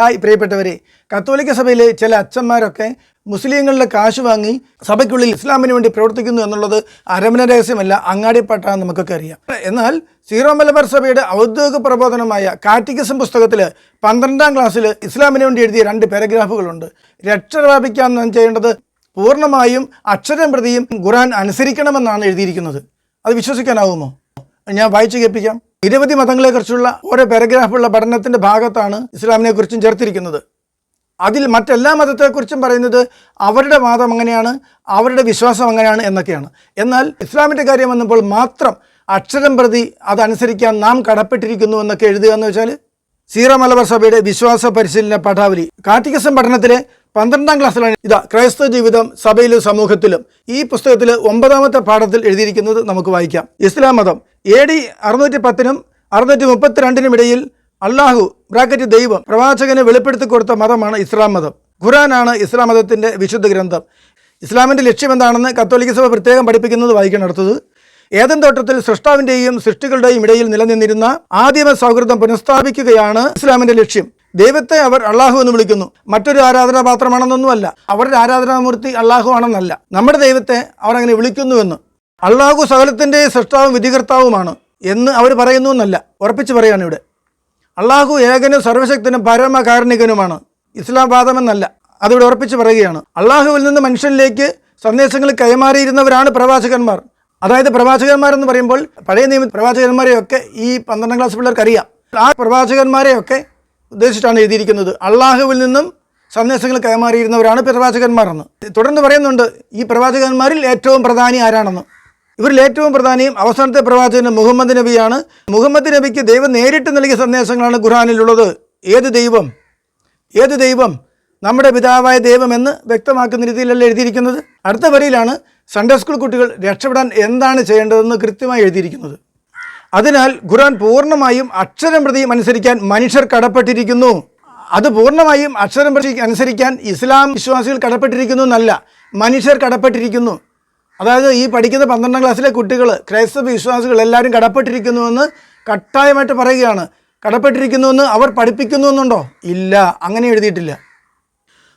Hi പ്രിയപ്പെട്ടവരെ. കത്തോലിക്ക സഭയിലെ ചില അച്ഛന്മാരൊക്കെ മുസ്ലിങ്ങളുടെ കാശ് വാങ്ങി സഭയ്ക്കുള്ളിൽ ഇസ്ലാമിന് വേണ്ടി പ്രവർത്തിക്കുന്നു എന്നുള്ളത് അരമന രഹസ്യമല്ല അങ്ങാടിപ്പാട്ടാണെന്ന് നമുക്കൊക്കെ അറിയാം. എന്നാൽ സീറോ മലബാർ സഭയുടെ ഔദ്യോഗിക പ്രബോധനമായ കാറ്റിക്കസം പുസ്തകത്തിൽ പന്ത്രണ്ടാം ക്ലാസ്സിൽ ഇസ്ലാമിന് വേണ്ടി എഴുതിയ രണ്ട് പാരഗ്രാഫുകളുണ്ട്. രക്ഷ പ്രാപിക്കാൻ ചെയ്യേണ്ടത്. പൂർണമായും അക്ഷരം പ്രതിയും ഖുറാൻ അനുസരിക്കണമെന്നാണ് എഴുതിയിരിക്കുന്നത്. അത് വിശ്വസിക്കാനാവുമോ? ഞാൻ വായിച്ചു കേൾപ്പിക്കാം. നിരവധി മതങ്ങളെക്കുറിച്ചുള്ള ഓരോ പാരഗ്രാഫുള്ള പഠനത്തിന്റെ ഭാഗത്താണ് ഇസ്ലാമിനെ കുറിച്ചും ചേർത്തിരിക്കുന്നത്. അതിൽ മറ്റെല്ലാ മതത്തെക്കുറിച്ചും പറയുന്നത് അവരുടെ വാദം അങ്ങനെയാണ് അവരുടെ വിശ്വാസം അങ്ങനെയാണ് എന്നൊക്കെയാണ്. എന്നാൽ ഇസ്ലാമിന്റെ കാര്യം വന്നപ്പോൾ മാത്രം അക്ഷരം പ്രതി അതനുസരിക്കാൻ നാം കടപ്പെട്ടിരിക്കുന്നു എന്നൊക്കെ എഴുതുക എന്ന് വെച്ചാൽ സീറ മലബാർ സഭയുടെ വിശ്വാസ പരിശീലന പാഠാവലി കാറ്റിക്കസം പഠനത്തിലെ പന്ത്രണ്ടാം ക്ലാസ്സിലാണ് ഇതാ ക്രൈസ്തവ ജീവിതം സഭയിലും സമൂഹത്തിലും. ഈ പുസ്തകത്തിൽ ഒമ്പതാമത്തെ പാഠത്തിൽ എഴുതിയിരിക്കുന്നത് നമുക്ക് വായിക്കാം. ഇസ്ലാം മതം. എ ഡി അറുന്നൂറ്റി പത്തിനും അറുന്നൂറ്റി മുപ്പത്തിരണ്ടിനും ഇടയിൽ അള്ളാഹു ബ്രാക്കറ്റ് ദൈവം പ്രവാചകനെ വെളിപ്പെടുത്തി കൊടുത്ത മതമാണ് ഇസ്ലാം മതം. ഖുറാനാണ് ഇസ്ലാം മതത്തിന്റെ വിശുദ്ധ ഗ്രന്ഥം. ഇസ്ലാമിന്റെ ലക്ഷ്യം എന്താണെന്ന് കത്തോലിക്ക സഭ പ്രത്യേകം പഠിപ്പിക്കുന്നത് വായിക്കണം. അടുത്തത് ഏതൻ തോട്ടത്തിൽ സൃഷ്ടാവിന്റെയും സൃഷ്ടികളുടെയും ഇടയിൽ നിലനിന്നിരുന്ന ആദിമ സൗഹൃദം പുനഃസ്ഥാപിക്കുകയാണ് ഇസ്ലാമിന്റെ ലക്ഷ്യം. ദൈവത്തെ അവർ അള്ളാഹു എന്ന് വിളിക്കുന്നു. മറ്റൊരു ആരാധനാപാത്രമാണെന്നൊന്നുമല്ല. അവരുടെ ആരാധനാമൂർത്തി അള്ളാഹു ആണെന്നല്ല. നമ്മുടെ ദൈവത്തെ അവർ അങ്ങനെ വിളിക്കുന്നുവെന്ന്. അള്ളാഹു സകലത്തിന്റെ സൃഷ്ടാവും വിധികർത്താവുമാണ് എന്ന് അവർ പറയുന്നു എന്നല്ല ഉറപ്പിച്ച് പറയാണ് ഇവിടെ. അള്ളാഹു ഏകനും സർവശക്തനും പരമകാരുണികനുമാണ്. ഇസ്ലാം വാദമെന്നല്ല അതിവിടെ ഉറപ്പിച്ച് പറയുകയാണ്. അള്ളാഹുവിൽ നിന്ന് മനുഷ്യനിലേക്ക് സന്ദേശങ്ങൾ കൈമാറിയിരുന്നവരാണ് പ്രവാചകന്മാർ. അതായത് പ്രവാചകന്മാരെന്ന് പറയുമ്പോൾ പഴയ നിയമ പ്രവാചകന്മാരെയൊക്കെ ഈ പന്ത്രണ്ടാം ക്ലാസ് പിള്ളേർക്ക് അറിയാം ആ പ്രവാചകന്മാരെയൊക്കെ ഉദ്ദേശിച്ചിട്ടാണ് എഴുതിയിരിക്കുന്നത്. അള്ളാഹുവിൽ നിന്നും സന്ദേശങ്ങൾ കൈമാറിയിരുന്നവരാണ് പ്രവാചകന്മാർ എന്ന് തുടർന്ന് പറയുന്നുണ്ട് ഈ പ്രവാചകന്മാരിൽ ഏറ്റവും പ്രധാനി ആരാണെന്ന്. ഇവരിൽ ഏറ്റവും പ്രധാനിയും അവസാനത്തെ പ്രവാചകൻ മുഹമ്മദ് നബിയാണ്. മുഹമ്മദ് നബിക്ക് ദൈവം നേരിട്ട് നൽകിയ സന്ദേശങ്ങളാണ് ഖുർആാനിലുള്ളത്. ഏത് ദൈവം? ഏത് ദൈവം? നമ്മുടെ പിതാവായ ദൈവമെന്ന് വ്യക്തമാക്കുന്ന രീതിയിലല്ല എഴുതിയിരിക്കുന്നത്. അടുത്ത വരിയിലാണ് സൺഡേ സ്കൂൾ കുട്ടികൾ രക്ഷപ്പെടാൻ എന്താണ് ചെയ്യേണ്ടതെന്ന് കൃത്യമായി എഴുതിയിരിക്കുന്നത്. അതിനാൽ ഖുർആൻ പൂർണമായും അക്ഷരം പ്രതി അനുസരിക്കാൻ മനുഷ്യർ കടപ്പെട്ടിരിക്കുന്നു. അത് പൂർണമായും അക്ഷരം പ്രതി അനുസരിക്കാൻ ഇസ്ലാം വിശ്വാസികൾ കടപ്പെട്ടിരിക്കുന്നു എന്നല്ല മനുഷ്യർ കടപ്പെട്ടിരിക്കുന്നു. അതായത് ഈ പഠിക്കുന്ന പന്ത്രണ്ടാം ക്ലാസ്സിലെ കുട്ടികൾ ക്രൈസ്തവ വിശ്വാസികൾ എല്ലാവരും കടപ്പെട്ടിരിക്കുന്നുവെന്ന് കട്ടായമായിട്ട് പറയുകയാണ്. കടപ്പെട്ടിരിക്കുന്നുവെന്ന് അവർ പഠിപ്പിക്കുന്നു എന്നുണ്ടോ? ഇല്ല അങ്ങനെ എഴുതിയിട്ടില്ല.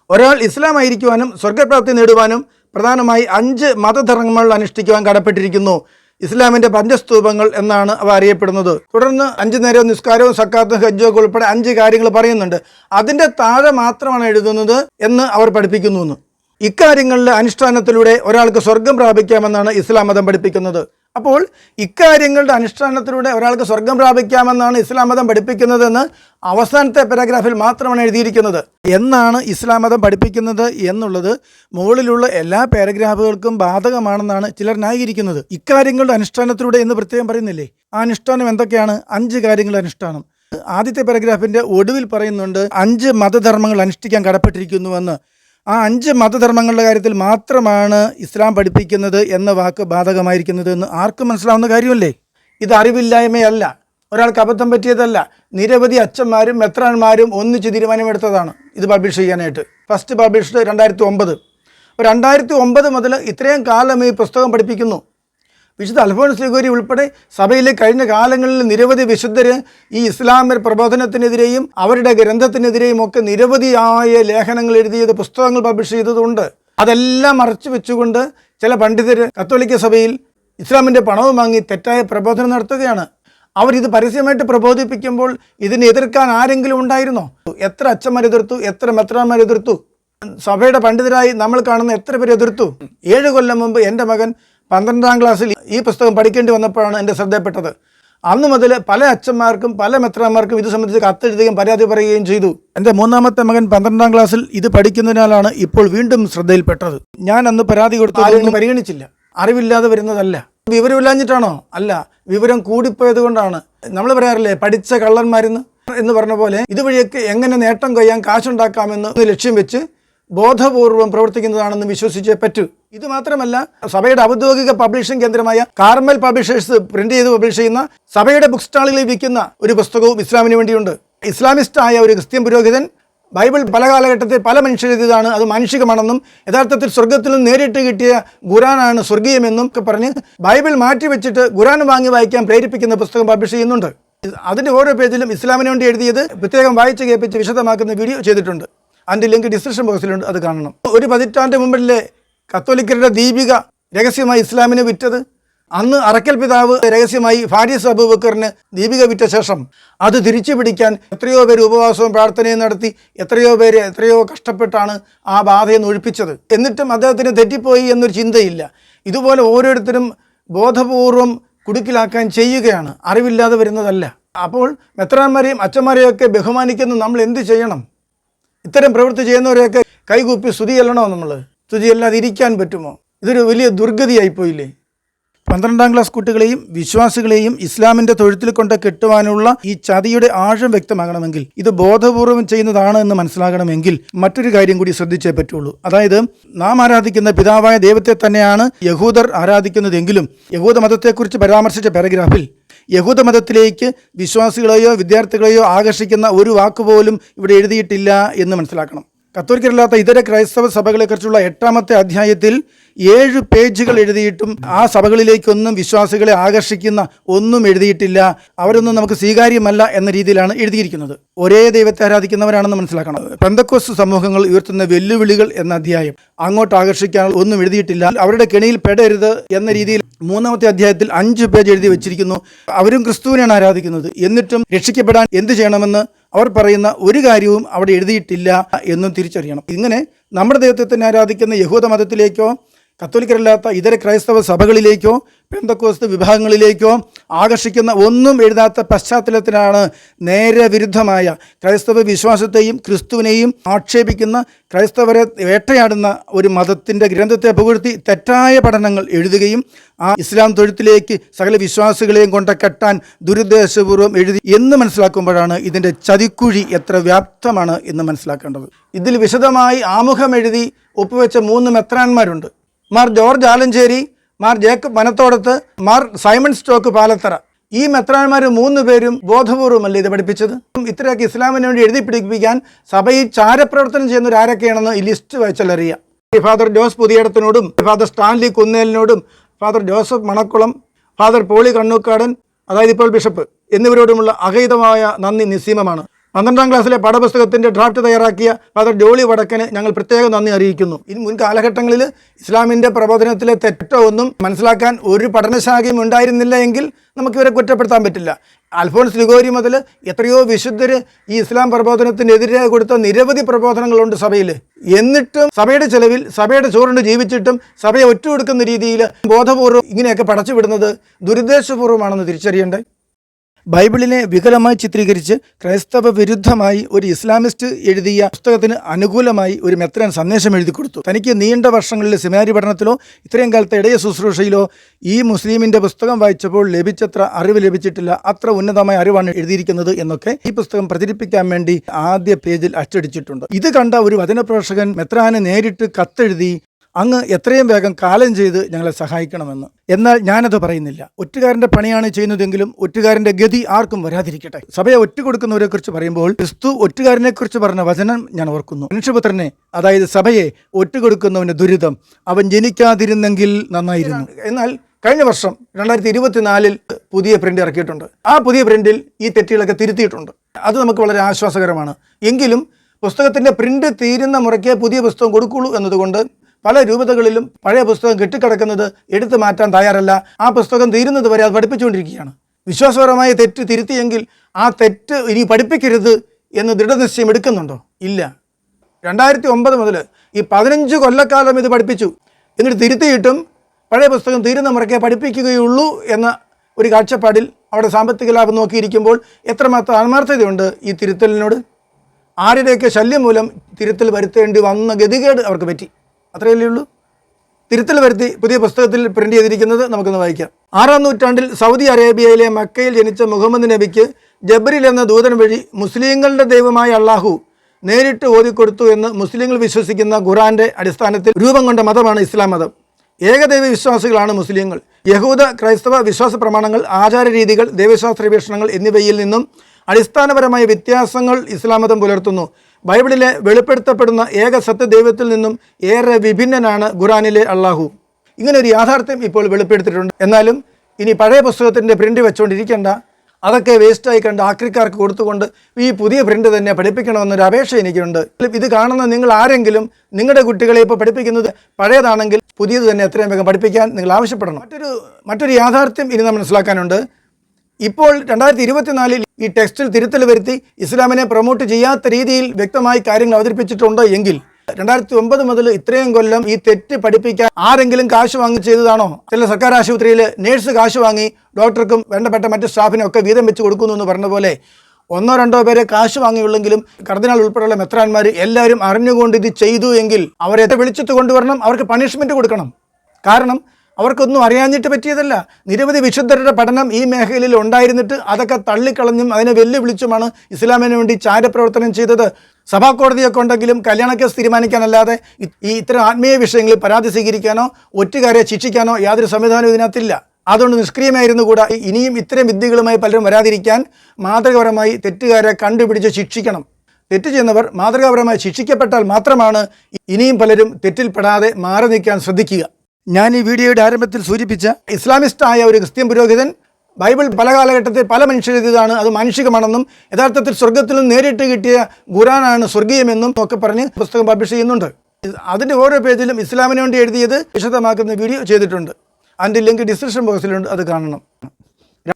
ഒരാൾ ഇസ്ലാം ആയിരിക്കുവാനും സ്വർഗപ്രാപ്തി നേടുവാനും പ്രധാനമായി അഞ്ച് മതധർമ്മങ്ങൾ അനുഷ്ഠിക്കുവാൻ കടപ്പെട്ടിരിക്കുന്നു. ഇസ്ലാമിന്റെ പഞ്ചസ്തൂപങ്ങൾ എന്നാണ് അവ അറിയപ്പെടുന്നത്. തുടർന്ന് അഞ്ച് നേരവും നിസ്കാരവും സക്കാത്തും ഹജ്ജും ഉൾപ്പെടെ അഞ്ച് കാര്യങ്ങൾ പറയുന്നുണ്ട്. അതിന്റെ താഴെ മാത്രമാണ് എഴുതുന്നത് എന്ന് അവർ പഠിപ്പിക്കുന്നു എന്ന് ഇക്കാര്യങ്ങളുടെ അനുഷ്ഠാനത്തിലൂടെ ഒരാൾക്ക് സ്വർഗം പ്രാപിക്കാമെന്നാണ് ഇസ്ലാം മതം പഠിപ്പിക്കുന്നത്. അപ്പോൾ ഇക്കാര്യങ്ങളുടെ അനുഷ്ഠാനത്തിലൂടെ ഒരാൾക്ക് സ്വർഗം പ്രാപിക്കാമെന്നാണ് ഇസ്ലാം മതം പഠിപ്പിക്കുന്നതെന്ന് അവസാനത്തെ പാരഗ്രാഫിൽ മാത്രമാണ് എഴുതിയിരിക്കുന്നത്. എന്നാണ് ഇസ്ലാം മതം പഠിപ്പിക്കുന്നത് എന്നുള്ളത് മുകളിലുള്ള എല്ലാ പാരഗ്രാഫുകൾക്കും ബാധകമാണെന്നാണ് ചിലർ ന്യായീകരിക്കുന്നത്. ഇക്കാര്യങ്ങളുടെ അനുഷ്ഠാനത്തിലൂടെ എന്ന് പ്രത്യേകം പറയുന്നില്ലേ? ആ അനുഷ്ഠാനം എന്തൊക്കെയാണ്? അഞ്ച് കാര്യങ്ങളുടെ അനുഷ്ഠാനം. ആദ്യത്തെ പാരഗ്രാഫിന്റെ ഒടുവിൽ പറയുന്നുണ്ട് അഞ്ച് മതധർമ്മങ്ങൾ അനുഷ്ഠിക്കാൻ കടപ്പെട്ടിരിക്കുന്നുവെന്ന്. ആ അഞ്ച് മതധർമ്മങ്ങളുടെ കാര്യത്തിൽ മാത്രമാണ് ഇസ്ലാം പഠിപ്പിക്കുന്നത് എന്ന വാക്ക് ബാധകമായിരിക്കുന്നത് എന്ന് ആർക്കും മനസ്സിലാവുന്ന കാര്യമല്ലേ? ഇത് അറിവില്ലായ്മയല്ല. ഒരാൾക്ക് അബദ്ധം പറ്റിയതല്ല. നിരവധി അച്ഛന്മാരും മെത്രാന്മാരും ഒന്നിച്ച് തീരുമാനമെടുത്തതാണ് ഇത് പബ്ലിഷ് ചെയ്യാനായിട്ട്. ഫസ്റ്റ് പബ്ലിഷ്ഡ് രണ്ടായിരത്തി ഒമ്പത്. അപ്പോൾ രണ്ടായിരത്തി ഒമ്പത് മുതൽ ഇത്രയും കാലം ഈ പുസ്തകം പഠിപ്പിക്കുന്നു. വിശുദ്ധ അൽഫോൺസ് ലിഗോരി ഉൾപ്പെടെ സഭയിലെ കഴിഞ്ഞ കാലങ്ങളിൽ നിരവധി വിശുദ്ധർ ഈ ഇസ്ലാമർ പ്രബോധനത്തിനെതിരെയും അവരുടെ ഗ്രന്ഥത്തിനെതിരെയും ഒക്കെ നിരവധിയായ ലേഖനങ്ങൾ എഴുതിയത് പുസ്തകങ്ങൾ പബ്ലിഷ് ചെയ്തതുണ്ട്. അതെല്ലാം മറച്ചു വെച്ചുകൊണ്ട് ചില പണ്ഡിതർ കത്തോലിക്ക സഭയിൽ ഇസ്ലാമിന്റെ പണവും വാങ്ങി തെറ്റായ പ്രബോധനം നടത്തുകയാണ്. അവരിത് പരസ്യമായിട്ട് പ്രബോധിപ്പിക്കുമ്പോൾ ഇതിനെ എതിർക്കാൻ ആരെങ്കിലും ഉണ്ടായിരുന്നോ? എത്ര അച്ഛന്മാർ എതിർത്തു? എത്ര മെത്രാന്മാർ എതിർത്തു? സഭയുടെ പണ്ഡിതരായി നമ്മൾ കാണുന്ന എത്ര പേര് എതിർത്തു? ഏഴ് കൊല്ലം മുമ്പ് എന്റെ മകൻ പന്ത്രണ്ടാം ക്ലാസ്സിൽ ഈ പുസ്തകം പഠിക്കേണ്ടി വന്നപ്പോഴാണ് എന്റെ ശ്രദ്ധയപ്പെട്ടത്. അന്ന് മുതൽ പല അച്ഛന്മാർക്കും പല മെത്രാന്മാർക്കും ഇത് സംബന്ധിച്ച് കത്തെഴുതുകയും പരാതി പറയുകയും ചെയ്തു. എന്റെ മൂന്നാമത്തെ മകൻ പന്ത്രണ്ടാം ക്ലാസ്സിൽ ഇത് പഠിക്കുന്നതിനാലാണ് ഇപ്പോൾ വീണ്ടും ശ്രദ്ധയിൽപ്പെട്ടത്. ഞാൻ അന്ന് പരാതി കൊടുത്തു പരിഗണിച്ചില്ല. അറിവില്ലാതെ വരുന്നതല്ല. വിവരമില്ലാഞ്ഞിട്ടാണോ അല്ല വിവരം കൂടിപ്പോയത് കൊണ്ടാണ് നമ്മൾ പറയാറില്ലേ പഠിച്ച കള്ളന്മാരെന്ന് എന്ന് പറഞ്ഞ പോലെ ഇതുവഴിയൊക്കെ എങ്ങനെ നേട്ടം കൊയ്യാൻ കാശുണ്ടാക്കാമെന്ന് ലക്ഷ്യം വെച്ച് ബോധപൂർവം പ്രവർത്തിക്കുന്നതാണെന്ന് വിശ്വസിച്ചേ പറ്റൂ. ഇത് മാത്രമല്ല സഭയുടെ ഔദ്യോഗിക പബ്ലിഷിംഗ് കേന്ദ്രമായ കാർമൽ പബ്ലിഷേഴ്സ് പ്രിന്റ് ചെയ്ത് പബ്ലിഷ് ചെയ്യുന്ന സഭയുടെ ബുക്ക് സ്റ്റാളുകളിൽ വിൽക്കുന്ന ഒരു പുസ്തകവും ഇസ്ലാമിന് വേണ്ടിയുണ്ട്. ഇസ്ലാമിസ്റ്റ് ആയ ഒരു ക്രിസ്ത്യൻ പുരോഹിതൻ ബൈബിൾ പല കാലഘട്ടത്തിൽ പല മനുഷ്യരെഴുതിയതാണ്. അത് മാനുഷികമാണെന്നും യഥാർത്ഥത്തിൽ സ്വർഗത്തിൽ നിന്ന് നേരിട്ട് കിട്ടിയ ഖുറാനാണ് സ്വർഗീയമെന്നും ഒക്കെ പറഞ്ഞ് ബൈബിൾ മാറ്റി വെച്ചിട്ട് ഖുറാൻ വാങ്ങി വായിക്കാൻ പ്രേരിപ്പിക്കുന്ന പുസ്തകം പബ്ലിഷ് ചെയ്യുന്നുണ്ട്. അതിന്റെ ഓരോ പേജിലും ഇസ്ലാമിന് വേണ്ടി എഴുതിയത് പ്രത്യേകം വായിച്ച് കേൾപ്പിച്ച് വിശദമാക്കുന്ന വീഡിയോ ചെയ്തിട്ടുണ്ട്. അതിന്റെ ലിങ്ക് ഡിസ്ക്രിപ്ഷൻ ബോക്സിലുണ്ട് അത് കാണണം. ഒരു പതിറ്റാണ്ട് മുമ്പിലെ കത്തോലിക്കരുടെ ദീപിക രഹസ്യമായി ഇസ്ലാമിന് വിറ്റത്. അന്ന് അറക്കൽ പിതാവ് രഹസ്യമായി ഫാരിസ് അബൂബക്കറിന് ദീപിക വിറ്റ ശേഷം അത് തിരിച്ചു പിടിക്കാൻ എത്രയോ പേര് ഉപവാസവും പ്രാർത്ഥനയും നടത്തി എത്രയോ പേര് എത്രയോ കഷ്ടപ്പെട്ടാണ് ആ ബാധയെ ഒഴിപ്പിച്ചത്. എന്നിട്ടും അദ്ദേഹത്തിന് തെറ്റിപ്പോയി എന്നൊരു ചിന്തയില്ല. ഇതുപോലെ ഓരോരുത്തരും ബോധപൂർവം കുടുക്കിലാക്കാൻ ചെയ്യുകയാണ്. അറിവില്ലാതെ വരുന്നതല്ല. അപ്പോൾ മെത്രാന്മാരെയും അച്ഛന്മാരെയും ഒക്കെ ബഹുമാനിക്കുന്ന. നമ്മൾ എന്ത് ചെയ്യണം? ഇത്തരം പ്രവൃത്തി ചെയ്യുന്നവരെയൊക്കെ കൈകൂപ്പി സ്തുതിയല്ലണോ നമ്മൾ? സ്തുതി അല്ലാതെ ഇരിക്കാൻ പറ്റുമോ? ഇതൊരു വലിയ ദുർഗതിയായിപ്പോയില്ലേ? പന്ത്രണ്ടാം ക്ലാസ് കുട്ടികളെയും വിശ്വാസികളെയും ഇസ്ലാമിന്റെ തൊഴുത്തിൽ കൊണ്ട് കെട്ടുവാനുള്ള ഈ ചതിയുടെ ആഴം വ്യക്തമാകണമെങ്കിൽ ഇത് ബോധപൂർവം ചെയ്യുന്നതാണ് എന്ന് മനസ്സിലാകണമെങ്കിൽ മറ്റൊരു കാര്യം കൂടി ശ്രദ്ധിച്ചേ പറ്റുള്ളൂ. അതായത് നാം ആരാധിക്കുന്ന പിതാവായ ദൈവത്തെ തന്നെയാണ് യഹൂദർ ആരാധിക്കുന്നതെങ്കിലും യഹൂദ മതത്തെക്കുറിച്ച് പരാമർശിച്ച പാരഗ്രാഫിൽ യഹൂദ മതത്തിലേക്ക് വിശ്വാസികളെയോ വിദ്യാർത്ഥികളെയോ ആകർഷിക്കുന്ന ഒരു വാക്കുപോലും ഇവിടെ എഴുതിയിട്ടില്ല എന്ന് മനസ്സിലാക്കണം. കത്തോലിക്കരല്ലാത്ത ഇതര ക്രൈസ്തവ സഭകളെക്കുറിച്ചുള്ള എട്ടാമത്തെ അധ്യായത്തിൽ ഏഴ് പേജുകൾ എഴുതിയിട്ടും ആ സഭകളിലേക്കൊന്നും വിശ്വാസികളെ ആകർഷിക്കുന്ന ഒന്നും എഴുതിയിട്ടില്ല. അവരൊന്നും നമുക്ക് സ്വീകാര്യമല്ല എന്ന രീതിയിലാണ് എഴുതിയിരിക്കുന്നത്. ഒരേ ദൈവത്തെ ആരാധിക്കുന്നവരാണെന്ന് മനസ്സിലാക്കണം. പെന്തക്കോസ് സമൂഹങ്ങൾ ഉയർത്തുന്ന വെല്ലുവിളികൾ എന്ന അധ്യായം അങ്ങോട്ട് ആകർഷിക്കാൻ ഒന്നും എഴുതിയിട്ടില്ല. അവരുടെ കെണിയിൽ പെടരുത് എന്ന രീതിയിൽ മൂന്നാമത്തെ അധ്യായത്തിൽ അഞ്ച് പേജ് എഴുതി വെച്ചിരിക്കുന്നു. അവരും ക്രിസ്തുവിനെയാണ് ആരാധിക്കുന്നത്. എന്നിട്ടും രക്ഷിക്കപ്പെടാൻ എന്ത് ചെയ്യണമെന്ന് അവർ പറയുന്ന ഒരു കാര്യവും അവിടെ എഴുതിയിട്ടില്ല എന്നും തിരിച്ചറിയണം. ഇങ്ങനെ നമ്മുടെ ദൈവത്തെ തന്നെ ആരാധിക്കുന്ന യഹൂദ മതത്തിലേക്കോ കത്തോലിക്കരല്ലാത്ത ഇതര ക്രൈസ്തവ സഭകളിലേക്കോ പെന്തക്കോസ്ത് വിഭാഗങ്ങളിലേക്കോ ആകർഷിക്കുന്ന ഒന്നും എഴുതാത്ത പശ്ചാത്തലത്തിലാണ് നേരെ വിരുദ്ധമായ ക്രൈസ്തവ വിശ്വാസത്തെയും ക്രിസ്തുവിനെയും ആക്ഷേപിക്കുന്ന ക്രൈസ്തവരെ വേട്ടയാടുന്ന ഒരു മതത്തിന്റെ ഗ്രന്ഥത്തെ പുകഴ്ത്തി തെറ്റായ പഠനങ്ങൾ എഴുതുകയും ആ ഇസ്ലാം തൊഴുത്തിലേക്ക് സകല വിശ്വാസികളെയും കൊണ്ട് കെട്ടാൻ ദുരുദ്ദേശപൂർവം എഴുതി എന്ന് മനസ്സിലാക്കുമ്പോഴാണ് ഇതിന്റെ ചതിക്കുഴി എത്ര വ്യാപ്തമാണ് എന്ന് മനസ്സിലാക്കേണ്ടത്. ഇതിൽ വിശദമായി ആമുഖം എഴുതി ഒപ്പുവെച്ച മൂന്ന് മെത്രാന്മാരുണ്ട്. Mar George Alencherry Mar Jacob Vanathodath Mar Simon Stock Palathara. ഈ മെത്രാന്മാർ മൂന്ന് പേരും ബോധപൂർവമല്ല ഇത് പഠിപ്പിച്ചത്? ഇത്രയൊക്കെ ഇസ്ലാമിന് വേണ്ടി എഴുതി പിടിപ്പിക്കാൻ സഭയിൽ ചാരപ്രവർത്തനം ചെയ്യുന്നവർ ആരൊക്കെയാണെന്ന് ഈ ലിസ്റ്റ് വായിച്ചാൽ അറിയാം. ഫാദർ ജോസ് പുതിയടത്തിനോടും father Stanley കുന്നേലിനോടും father Joseph Manakkulam father Poly Kannookadan അതായത് ഇപ്പോൾ ബിഷപ്പ് എന്നിവരോടുമുള്ള അഗൈതമായ നന്ദി നിസ്സീമമാണ് പന്ത്രണ്ടാം ക്ലാസ്സിലെ പാഠപുസ്തകത്തിന്റെ ഡ്രാഫ്റ്റ് തയ്യാറാക്കിയ ഫാദർ ജോളി വടക്കന് ഞങ്ങൾ പ്രത്യേകം നന്ദി അറിയിക്കുന്നു. ഇനി മുൻ കാലഘട്ടങ്ങളിൽ ഇസ്ലാമിന്റെ പ്രബോധനത്തിലെ തെറ്റോ ഒന്നും മനസ്സിലാക്കാൻ ഒരു പഠനശാഖയും ഉണ്ടായിരുന്നില്ല എങ്കിൽ നമുക്കിവരെ കുറ്റപ്പെടുത്താൻ പറ്റില്ല. അൽഫോൺസ് ലിഗോരി മുതൽ എത്രയോ വിശുദ്ധർ ഈ ഇസ്ലാം പ്രബോധനത്തിനെതിരെ കൊടുത്ത നിരവധി പ്രബോധനങ്ങളുണ്ട് സഭയിൽ. എന്നിട്ടും സഭയുടെ ചെലവിൽ സഭയുടെ ചോറുണ്ട് ജീവിച്ചിട്ടും സഭയെ ഒറ്റുകൊടുക്കുന്ന രീതിയിൽ ബോധപൂർവം ഇങ്ങനെയൊക്കെ പടച്ചുവിടുന്നത് ദുരുദ്ദേശപൂർവമാണെന്ന് തിരിച്ചറിയണ്ടേ? ബൈബിളിനെ വികലമായി ചിത്രീകരിച്ച് ക്രൈസ്തവ വിരുദ്ധമായി ഒരു ഇസ്ലാമിസ്റ്റ് എഴുതിയ പുസ്തകത്തിന് അനുകൂലമായി ഒരു മെത്രാൻ സന്ദേശം എഴുതി കൊടുത്തു. തനിക്ക് നീണ്ട വർഷങ്ങളിലെ സെമിനാരി പഠനത്തിലോ ഇത്രയും കാലത്തെ ഇടയ ശുശ്രൂഷയിലോ ഈ മുസ്ലിമിന്റെ പുസ്തകം വായിച്ചപ്പോൾ ലഭിച്ചത്ര അറിവ് ലഭിച്ചിട്ടില്ല. അത്ര ഉന്നതമായ അറിവാണ് എഴുതിയിരിക്കുന്നത് എന്നൊക്കെ ഈ പുസ്തകം പ്രചരിപ്പിക്കാൻ വേണ്ടി ആദ്യ പേജിൽ അച്ചടിച്ചിട്ടുണ്ട്. ഇത് കണ്ട ഒരു വചനപ്രേക്ഷകൻ മെത്രാന് നേരിട്ട് കത്തെഴുതി അങ്ങ് എത്രയും വേഗം കാലം ചെയ്ത് ഞങ്ങളെ സഹായിക്കണമെന്ന്. എന്നാൽ ഞാനത് പറയുന്നില്ല. ഒറ്റുകാരന്റെ പണിയാണ് ചെയ്യുന്നതെങ്കിലും ഒറ്റുകാരന്റെ ഗതി ആർക്കും വരാതിരിക്കട്ടെ. സഭയെ ഒറ്റുകൊടുക്കുന്നവരെ കുറിച്ച് പറയുമ്പോൾ ക്രിസ്തു ഒറ്റുകാരനെ കുറിച്ച് പറഞ്ഞ വചനം ഞാൻ ഓർക്കുന്നു. മനുഷ്യപുത്രനെ അതായത് സഭയെ ഒറ്റുകൊടുക്കുന്നവന്റെ ദുരിതം അവൻ ജനിക്കാതിരുന്നെങ്കിൽ നന്നായിരുന്നു. എന്നാൽ കഴിഞ്ഞ വർഷം രണ്ടായിരത്തി ഇരുപത്തിനാലിൽ പുതിയ പ്രിന്റ് ഇറക്കിയിട്ടുണ്ട്. ആ പുതിയ പ്രിന്റിൽ ഈ തെറ്റുകളൊക്കെ തിരുത്തിയിട്ടുണ്ട്. അത് നമുക്ക് വളരെ ആശ്വാസകരമാണ്. എങ്കിലും പുസ്തകത്തിന്റെ പ്രിന്റ് തീരുന്ന മുറയ്ക്ക് പുതിയ പുസ്തകം കൊടുക്കുള്ളൂ എന്നതുകൊണ്ട് പല രൂപതകളിലും പഴയ പുസ്തകം കെട്ടിക്കിടക്കുന്നത് എടുത്തു മാറ്റാൻ തയ്യാറല്ല. ആ പുസ്തകം തീരുന്നത് വരെ അത് പഠിപ്പിച്ചുകൊണ്ടിരിക്കുകയാണ്. വിശ്വാസപരമായ തെറ്റ് തിരുത്തിയെങ്കിൽ ആ തെറ്റ് ഇനി പഠിപ്പിക്കരുത് എന്ന് ദൃഢനിശ്ചയം എടുക്കുന്നുണ്ടോ? ഇല്ല. രണ്ടായിരത്തി ഒമ്പത് മുതൽ ഈ പതിനഞ്ച് കൊല്ലക്കാലം ഇത് പഠിപ്പിച്ചു. എന്നിട്ട് തിരുത്തിയിട്ടും പഴയ പുസ്തകം തീരുന്ന മുറയ്ക്കേ പഠിപ്പിക്കുകയുള്ളൂ എന്ന ഒരു കാഴ്ചപ്പാടിൽ അവിടെ സാമ്പത്തിക ലാഭം നോക്കിയിരിക്കുമ്പോൾ എത്രമാത്രം ആത്മാർത്ഥതയുണ്ട് ഈ തിരുത്തലിനോട്? ആരുടെയൊക്കെ ശല്യം മൂലം തിരുത്തൽ വരുത്തേണ്ടി വന്ന ഗതികേട് അവർക്ക് പറ്റി. അത്രയല്ലേ ഉള്ളൂ? തിരുത്തൽ വരുത്തി പുതിയ പുസ്തകത്തിൽ പ്രിന്റ് ചെയ്തിരിക്കുന്നത് നമുക്കൊന്ന് വായിക്കാം. ആറാം നൂറ്റാണ്ടിൽ സൗദി അറേബ്യയിലെ മക്കയിൽ ജനിച്ച മുഹമ്മദ് നബിക്ക് ജബ്രിൽ എന്ന ദൂതൻ വഴി മുസ്ലിങ്ങളുടെ ദൈവമായ അള്ളാഹു നേരിട്ട് ഓതിക്കൊടുത്തു എന്ന് മുസ്ലിങ്ങൾ വിശ്വസിക്കുന്ന ഖുറാന്റെ അടിസ്ഥാനത്തിൽ രൂപം കൊണ്ട മതമാണ് ഇസ്ലാം മതം. ഏകദൈവ വിശ്വാസികളാണ് മുസ്ലിങ്ങൾ. യഹൂദ ക്രൈസ്തവ വിശ്വാസ പ്രമാണങ്ങൾ ആചാരരീതികൾ ദൈവശാസ്ത്ര വീക്ഷണങ്ങൾ എന്നിവയിൽ നിന്നും അടിസ്ഥാനപരമായ വ്യത്യാസങ്ങൾ ഇസ്ലാം മതം പുലർത്തുന്നു. ബൈബിളിലെ വെളിപ്പെടുത്തപ്പെടുന്ന ഏക സത്യദൈവത്തിൽ നിന്നും ഏറെ വിഭിന്നനാണ് ഖുറാനിലെ അള്ളാഹു. ഇങ്ങനെ ഒരു യാഥാർത്ഥ്യം ഇപ്പോൾ വെളിപ്പെടുത്തിയിട്ടുണ്ട്. എന്നാലും ഇനി പഴയ പുസ്തകത്തിന്റെ പ്രിന്റ് വെച്ചുകൊണ്ടിരിക്കേണ്ട അതൊക്കെ വേസ്റ്റായി കണ്ട് ആക്രിക്കാർക്ക് കൊടുത്തുകൊണ്ട് ഈ പുതിയ പ്രിന്റ് തന്നെ പഠിപ്പിക്കണമെന്നൊരു അപേക്ഷ എനിക്കുണ്ട്. ഇത് കാണുന്ന നിങ്ങൾ ആരെങ്കിലും നിങ്ങളുടെ കുട്ടികളെ ഇപ്പോൾ പഠിപ്പിക്കുന്നത് പഴയതാണെങ്കിൽ പുതിയത് തന്നെ എത്രയും വേഗം പഠിപ്പിക്കാൻ നിങ്ങൾ ആവശ്യപ്പെടണം. മറ്റൊരു മറ്റൊരു യാഥാർത്ഥ്യം ഇനി നാം മനസ്സിലാക്കാനുണ്ട്. ഇപ്പോൾ രണ്ടായിരത്തി ഇരുപത്തിനാലിൽ ഈ ടെക്സ്റ്റിൽ തിരുത്തൽ വരുത്തി ഇസ്ലാമിനെ പ്രൊമോട്ട് ചെയ്യാത്ത രീതിയിൽ വ്യക്തമായി കാര്യങ്ങൾ അവതരിപ്പിച്ചിട്ടുണ്ട് എങ്കിൽ രണ്ടായിരത്തി ഒമ്പത് മുതൽ ഇത്രയും കൊല്ലം ഈ തെറ്റ് പഠിപ്പിക്കാൻ ആരെങ്കിലും കാശ് വാങ്ങി ചെയ്തതാണോ? ചില സർക്കാർ ആശുപത്രിയിൽ നേഴ്സ് കാശ് വാങ്ങി ഡോക്ടർക്കും വേണ്ടപ്പെട്ട മറ്റ് സ്റ്റാഫിനും ഒക്കെ വീതം വെച്ച് കൊടുക്കുന്നു എന്ന് പറഞ്ഞ പോലെ ഒന്നോ രണ്ടോ പേരെ കാശ് വാങ്ങിയുള്ളെങ്കിലും കർദിനാൾ ഉൾപ്പെടെയുള്ള മെത്രാന്മാർ എല്ലാവരും അറിഞ്ഞുകൊണ്ട് ഇത് ചെയ്തു എങ്കിൽ അവരെ വിളിച്ചിട്ട് കൊണ്ടുവരണം അവർക്ക് പണിഷ്മെന്റ് കൊടുക്കണം. കാരണം അവർക്കൊന്നും അറിയാഞ്ഞിട്ട് പറ്റിയതല്ല. നിരവധി വിശുദ്ധരുടെ പഠനം ഈ മേഖലയിൽ ഉണ്ടായിരുന്നിട്ട് അതൊക്കെ തള്ളിക്കളഞ്ഞും അതിനെ വെല്ലുവിളിച്ചുമാണ് ഇസ്ലാമിന് വേണ്ടി ചാരപ്രവർത്തനം ചെയ്തത്. സഭാ കോടതിയൊക്കെ ഉണ്ടെങ്കിലും കല്യാണക്കേസ് തീരുമാനിക്കാനല്ലാതെ ഈ ഇത്തരം ആത്മീയ വിഷയങ്ങളിൽ പരാതി സ്വീകരിക്കാനോ ഒറ്റുകാരെ ശിക്ഷിക്കാനോ യാതൊരു സംവിധാനവും ഇതിനകത്തില്ല. അതുകൊണ്ട് നിഷ്ക്രിയമായിരുന്നു കൂടാ ഇനിയും ഇത്തരം വിദ്യകളുമായി പലരും വരാതിരിക്കാൻ മാതൃകപരമായി തെറ്റുകാരെ കണ്ടുപിടിച്ച് ശിക്ഷിക്കണം. തെറ്റ് ചെയ്യുന്നവർ മാതൃകാപരമായി ശിക്ഷിക്കപ്പെട്ടാൽ മാത്രമാണ് ഇനിയും പലരും തെറ്റിൽപ്പെടാതെ മാറി നിൽക്കാൻ ശ്രദ്ധിക്കുക. ഞാൻ ഈ വീഡിയോയുടെ ആരംഭത്തിൽ സൂചിപ്പിച്ച ഇസ്ലാമിസ്റ്റ് ആയ ഒരു ക്രിസ്ത്യൻ പുരോഹിതൻ ബൈബിൾ പല കാലഘട്ടത്തിൽ പല മനുഷ്യരെഴുതിയതാണ് അത് മാനുഷികമാണെന്നും യഥാർത്ഥത്തിൽ സ്വർഗത്തിൽ നിന്ന് നേരിട്ട് കിട്ടിയ ഖുറാനാണ് സ്വർഗീയമെന്നും ഒക്കെ പറഞ്ഞ് പുസ്തകം പബ്ലിഷ് ചെയ്യുന്നുണ്ട്. അതിന്റെ ഓരോ പേജിലും ഇസ്ലാമിന് വേണ്ടി എഴുതിയത് വിശദമാക്കുന്ന വീഡിയോ ചെയ്തിട്ടുണ്ട്. അതിന്റെ ലിങ്ക് ഡിസ്ക്രിപ്ഷൻ ബോക്സിലുണ്ട്. അത് കാണണം.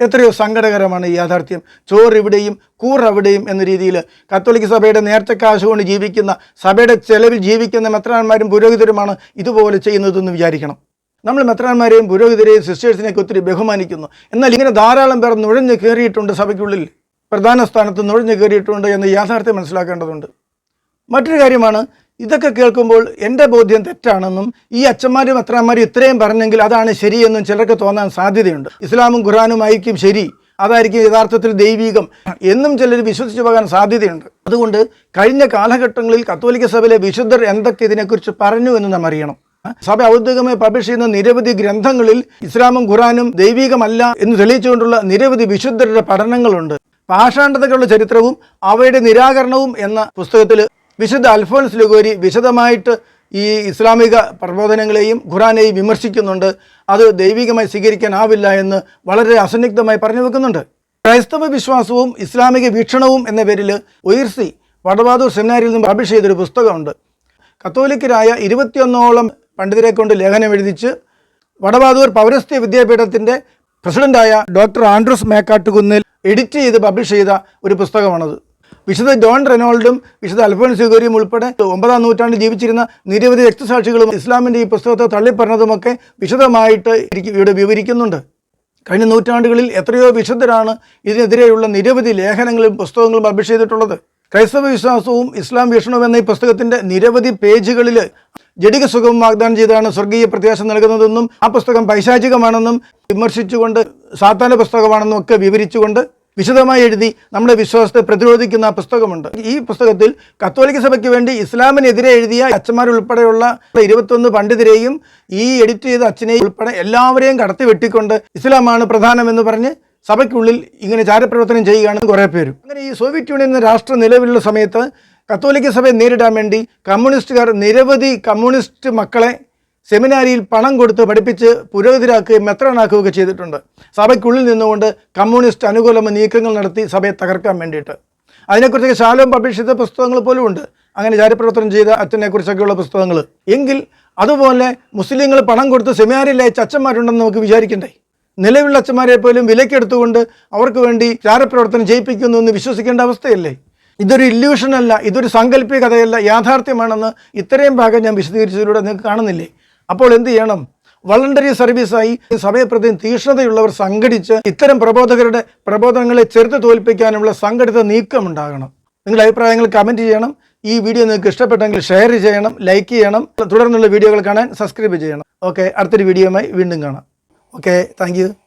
എത്രയോ സങ്കടകരമാണ് ഈ യാഥാർത്ഥ്യം. ചോറ് ഇവിടെയും കൂറ് അവിടെയും എന്ന രീതിയിൽ കത്തോലിക്ക സഭയുടെ നേർച്ച കാശ് കൊണ്ട് ജീവിക്കുന്ന സഭയുടെ ചെലവിൽ ജീവിക്കുന്ന മെത്രാന്മാരും പുരോഹിതരുമാണ് ഇതുപോലെ ചെയ്യുന്നതെന്ന് വിചാരിക്കണം. നമ്മൾ മെത്രാന്മാരെയും പുരോഹിതരെയും സിസ്റ്റേഴ്സിനെയൊക്കെ ഒത്തിരി ബഹുമാനിക്കുന്നു. എന്നാൽ ഇങ്ങനെ ധാരാളം പേർ നുഴഞ്ഞു കയറിയിട്ടുണ്ട് സഭയ്ക്കുള്ളിൽ. പ്രധാന സ്ഥാനത്ത് നുഴഞ്ഞു കയറിയിട്ടുണ്ട് എന്ന് യാഥാർത്ഥ്യം മനസ്സിലാക്കേണ്ടതുണ്ട്. മറ്റൊരു കാര്യമാണ് ഇതൊക്കെ കേൾക്കുമ്പോൾ എന്റെ ബോധ്യം തെറ്റാണെന്നും ഈ അച്ഛന്മാരും അത്രമാരും ഇത്രയും പറഞ്ഞെങ്കിൽ അതാണ് ശരിയെന്നും ചിലർക്ക് തോന്നാൻ സാധ്യതയുണ്ട്. ഇസ്ലാമും ഖുറാനും ആയിരിക്കും ശരി അതായിരിക്കും യഥാർത്ഥത്തിൽ ദൈവീകം എന്നും ചിലർ വിശ്വസിച്ചു പോകാൻ സാധ്യതയുണ്ട്. അതുകൊണ്ട് കഴിഞ്ഞ കാലഘട്ടങ്ങളിൽ കത്തോലിക്ക സഭയിലെ വിശുദ്ധർ എന്തൊക്കെ ഇതിനെക്കുറിച്ച് പറഞ്ഞു എന്ന് നാം അറിയണം. സഭ ഔദ്യോഗികമായി പബ്ലിഷ് ചെയ്യുന്ന നിരവധി ഗ്രന്ഥങ്ങളിൽ ഇസ്ലാമും ഖുറാനും ദൈവികമല്ല എന്ന് തെളിയിച്ചുകൊണ്ടുള്ള നിരവധി വിശുദ്ധരുടെ പഠനങ്ങളുണ്ട്. പാഷാണ്ഡതകളുടെ ചരിത്രവും അവയുടെ നിരാകരണവും എന്ന പുസ്തകത്തിൽ വിശുദ്ധ അൽഫോൻസ് ലുഗോരി വിശദമായിട്ട് ഈ ഇസ്ലാമിക പ്രബോധനങ്ങളെയും ഖുറാനെയും വിമർശിക്കുന്നുണ്ട്. അത് ദൈവികമായി സ്വീകരിക്കാനാവില്ല എന്ന് വളരെ അസന്നിഗ്ധമായി പറഞ്ഞു വെക്കുന്നുണ്ട്. ക്രൈസ്തവ വിശ്വാസവും ഇസ്ലാമിക വീക്ഷണവും എന്ന പേരിൽ ഉയർസി വടവാതൂർ സെമിനാരിയിൽ നിന്ന് പബ്ലിഷ് ചെയ്തൊരു പുസ്തകമുണ്ട്. കത്തോലിക്കരായ ഇരുപത്തിയൊന്നോളം പണ്ഡിതരെ കൊണ്ട് ലേഖനം എഴുതിച്ച് വടവാതൂർ പൗരസ്ത്യ വിദ്യാപീഠത്തിന്റെ പ്രസിഡന്റായ ഡോക്ടർ ആൻഡ്രൂസ് മേക്കാട്ടുകുന്നിൽ എഡിറ്റ് ചെയ്ത് പബ്ലിഷ് ചെയ്ത ഒരു പുസ്തകമാണത്. വിശുദ്ധ ജോൺ റെനോൾഡും വിശുദ്ധ അൽഫോൻസ് സിഗോരിയും ഉൾപ്പെടെ ഒമ്പതാം നൂറ്റാണ്ടിൽ ജീവിച്ചിരുന്ന നിരവധി രക്തസാക്ഷികളും ഇസ്ലാമിന്റെ ഈ പുസ്തകത്തെ തള്ളിപ്പറഞ്ഞതുമൊക്കെ വിശദമായിട്ട് ഇവിടെ വിവരിക്കുന്നുണ്ട്. കഴിഞ്ഞ നൂറ്റാണ്ടുകളിൽ എത്രയോ വിശുദ്ധരാണ് ഇതിനെതിരെയുള്ള നിരവധി ലേഖനങ്ങളും പുസ്തകങ്ങളും പബ്ലിഷ് ചെയ്തിട്ടുള്ളത്. ക്രൈസ്തവ വിശ്വാസവും ഇസ്ലാം വീക്ഷണവും എന്ന ഈ പുസ്തകത്തിന്റെ നിരവധി പേജുകളിൽ ജഡിക സുഖം വാഗ്ദാനം ചെയ്താണ് സ്വർഗീയ പ്രത്യാശ നൽകുന്നതെന്നും ആ പുസ്തകം പൈശാചികമാണെന്നും വിമർശിച്ചുകൊണ്ട് സാത്താന പുസ്തകമാണെന്നും ഒക്കെ വിവരിച്ചുകൊണ്ട് വിശദമായി എഴുതി നമ്മുടെ വിശ്വാസത്തെ പ്രതിരോധിക്കുന്ന പുസ്തകമുണ്ട്. ഈ പുസ്തകത്തിൽ കത്തോലിക്ക സഭയ്ക്ക് വേണ്ടി ഇസ്ലാമിനെതിരെ എഴുതിയ അച്ഛന്മാരുൾപ്പെടെയുള്ള ഇരുപത്തൊന്ന് പണ്ഡിതരെയും ഈ എഡിറ്റ് ചെയ്ത അച്ഛനെയും ഉൾപ്പെടെ എല്ലാവരെയും കടത്തി വെട്ടിക്കൊണ്ട് ഇസ്ലാമാണ് പ്രധാനമെന്ന് പറഞ്ഞ് സഭയ്ക്കുള്ളിൽ ഇങ്ങനെ ചാരപ്രവർത്തനം ചെയ്യുകയാണ് കുറേ പേരും. അങ്ങനെ ഈ സോവിയറ്റ് യൂണിയൻ എന്ന രാഷ്ട്രം നിലവിലുള്ള സമയത്ത് കത്തോലിക്ക സഭയെ നേരിടാൻ വേണ്ടി കമ്മ്യൂണിസ്റ്റുകാർ നിരവധി കമ്മ്യൂണിസ്റ്റ് മക്കളെ സെമിനാരിയിൽ പണം കൊടുത്ത് പഠിപ്പിച്ച് പുരോഹിതരാക്കുകയും മെത്രാനാക്കുകയൊക്കെ ചെയ്തിട്ടുണ്ട്. സഭയ്ക്കുള്ളിൽ നിന്നുകൊണ്ട് കമ്മ്യൂണിസ്റ്റ് അനുകൂലമ നീക്കങ്ങൾ നടത്തി സഭയെ തകർക്കാൻ വേണ്ടിയിട്ട്. അതിനെക്കുറിച്ചൊക്കെ ശാലോം പബ്ലിഷ് ചെയ്ത പുസ്തകങ്ങൾ പോലും ഉണ്ട്. അങ്ങനെ ചാരിപ്രവർത്തനം ചെയ്ത അച്ഛനെക്കുറിച്ചൊക്കെയുള്ള പുസ്തകങ്ങൾ. എങ്കിൽ അതുപോലെ മുസ്ലിങ്ങൾ പണം കൊടുത്ത് സെമിനാരിയിലെ അയച്ച അച്ഛന്മാരുണ്ടെന്ന് നമുക്ക് വിചാരിക്കണ്ടേ? നിലവിലുള്ള അച്ഛന്മാരെ പോലും വിലക്കെടുത്തുകൊണ്ട് അവർക്ക് വേണ്ടി ചാരപ്രവർത്തനം ചെയ്യിപ്പിക്കുന്നു എന്ന് വിശ്വസിക്കേണ്ട അവസ്ഥയല്ലേ? ഇതൊരു ഇല്യൂഷനല്ല ഇതൊരു സാങ്കല്പിക കഥയല്ല യാഥാർത്ഥ്യമാണെന്ന് ഇത്രയും ഭാഗം ഞാൻ വിശദീകരിച്ചതിലൂടെ നിങ്ങൾക്ക് കാണുന്നില്ലേ? അപ്പോൾ എന്ത് ചെയ്യണം? വളണ്ടറി സർവീസായി സമയപ്രതി പ്രതി തീക്ഷ്ണതയുള്ളവർ സംഘടിച്ച് ഇത്തരം പ്രബോധകരുടെ പ്രബോധനങ്ങളെ ചെറുത്ത് തോൽപ്പിക്കാനുള്ള സംഘടിത നീക്കം ഉണ്ടാകണം. നിങ്ങളുടെ അഭിപ്രായങ്ങൾ കമന്റ് ചെയ്യണം. ഈ വീഡിയോ നിങ്ങൾക്ക് ഇഷ്ടപ്പെട്ടെങ്കിൽ ഷെയർ ചെയ്യണം ലൈക്ക് ചെയ്യണം. തുടർന്നുള്ള വീഡിയോകൾ കാണാൻ സബ്സ്ക്രൈബ് ചെയ്യണം. ഓക്കെ അടുത്തൊരു വീഡിയോയുമായി വീണ്ടും കാണാം. Okay thank